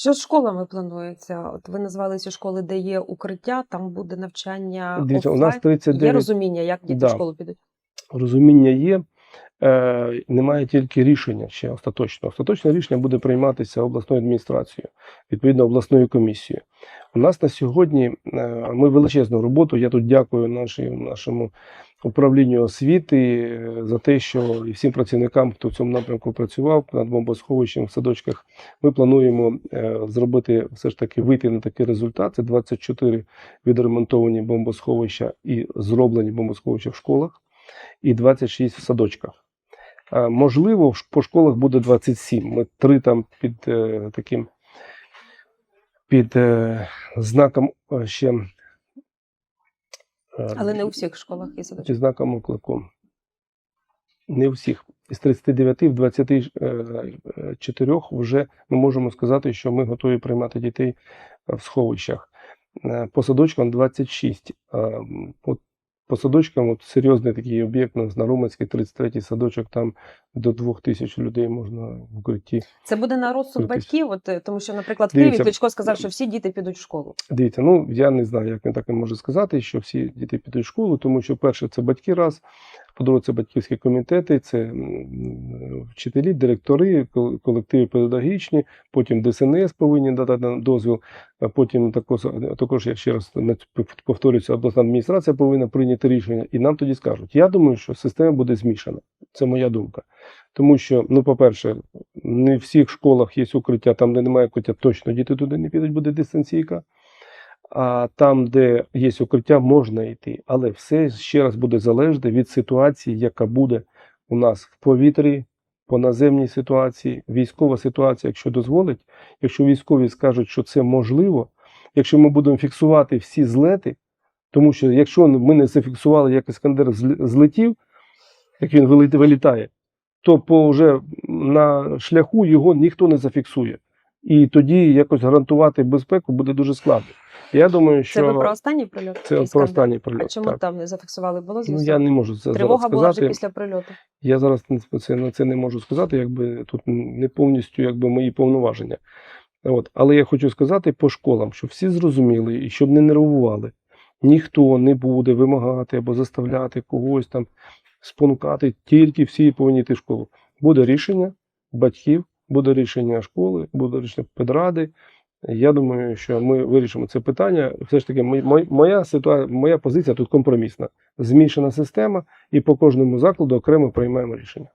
Що з школами планується? От ви назвали ці школи, де є укриття, там буде навчання. Дивіться, у нас 39... Є розуміння, як діти Да. в школу підуть. розуміння є. Е, немає тільки рішення ще остаточно. Остаточне рішення буде прийматися обласною адміністрацією, відповідно обласною комісією. У нас на сьогодні е, ми величезну роботу. Я тут дякую нашій, нашому управлінню освіти е, за те, що і всім працівникам, хто в цьому напрямку працював над бомбосховищем в садочках. Ми плануємо е, зробити все ж таки вийти на такий результат. Це 24 відремонтовані бомбосховища і зроблені бомбосховища в школах, і 26 в садочках. Можливо, по школах буде 27. Ми три там під таким під е, знаком е, ще. е, Але не у всіх школах є під знаком оклику. Не у всіх. Із 39 в 24 вже ми можемо сказати, що ми готові приймати дітей в сховищах. По садочкам 26. Е, м, От по садочкам от серйозний такий об'єкт у нас на Руманській 33-й садочок, там до 2000 людей можна в укритті. Це буде на розсуд батьків, от, е, тому що, наприклад, в Києві Кличко сказав, що всі діти підуть в школу. Дивіться, ну я не знаю, як він так і може сказати, що всі діти підуть в школу, тому що перше це батьки раз, це батьківські комітети, це вчителі, директори, колективи педагогічні, потім ДСНС повинні дати дозвіл, потім також, також я ще раз повторюся, обласна адміністрація повинна прийняти рішення, і нам тоді скажуть. Я думаю, що система буде змішана. Це моя думка. Тому що, ну, по-перше, не в всіх школах є укриття, там, де немає укриття, точно діти туди не підуть, буде дистанційка. А там, де є укриття, можна йти. Але все ще раз буде залежати від ситуації, яка буде у нас в повітрі, по наземній ситуації, військова ситуація, якщо дозволить, якщо військові скажуть, що це можливо, якщо ми будемо фіксувати всі злети, тому що якщо ми не зафіксували, як Іскандер злетів, як він виліт- вилітає, то по вже на шляху його ніхто не зафіксує. І тоді якось гарантувати безпеку буде дуже складно. Я думаю, що Це ви про останній прильот? це про останній А чому так. там не зафіксували? Було Ну, я не можу це Тривога зараз була вже після прильоту. Я зараз це, на це не можу сказати, якби тут не повністю якби, мої повноваження. От. Але я хочу сказати по школам, щоб всі зрозуміли і щоб не нервували. Ніхто не буде вимагати або заставляти когось там спонукати, тільки всі повинні йти в школу. Буде рішення батьків, буде рішення школи, буде рішення педради. Я думаю, що ми вирішимо це питання. Все ж таки, моя ситуація, моя позиція тут компромісна. Змішана система, і по кожному закладу окремо приймаємо рішення.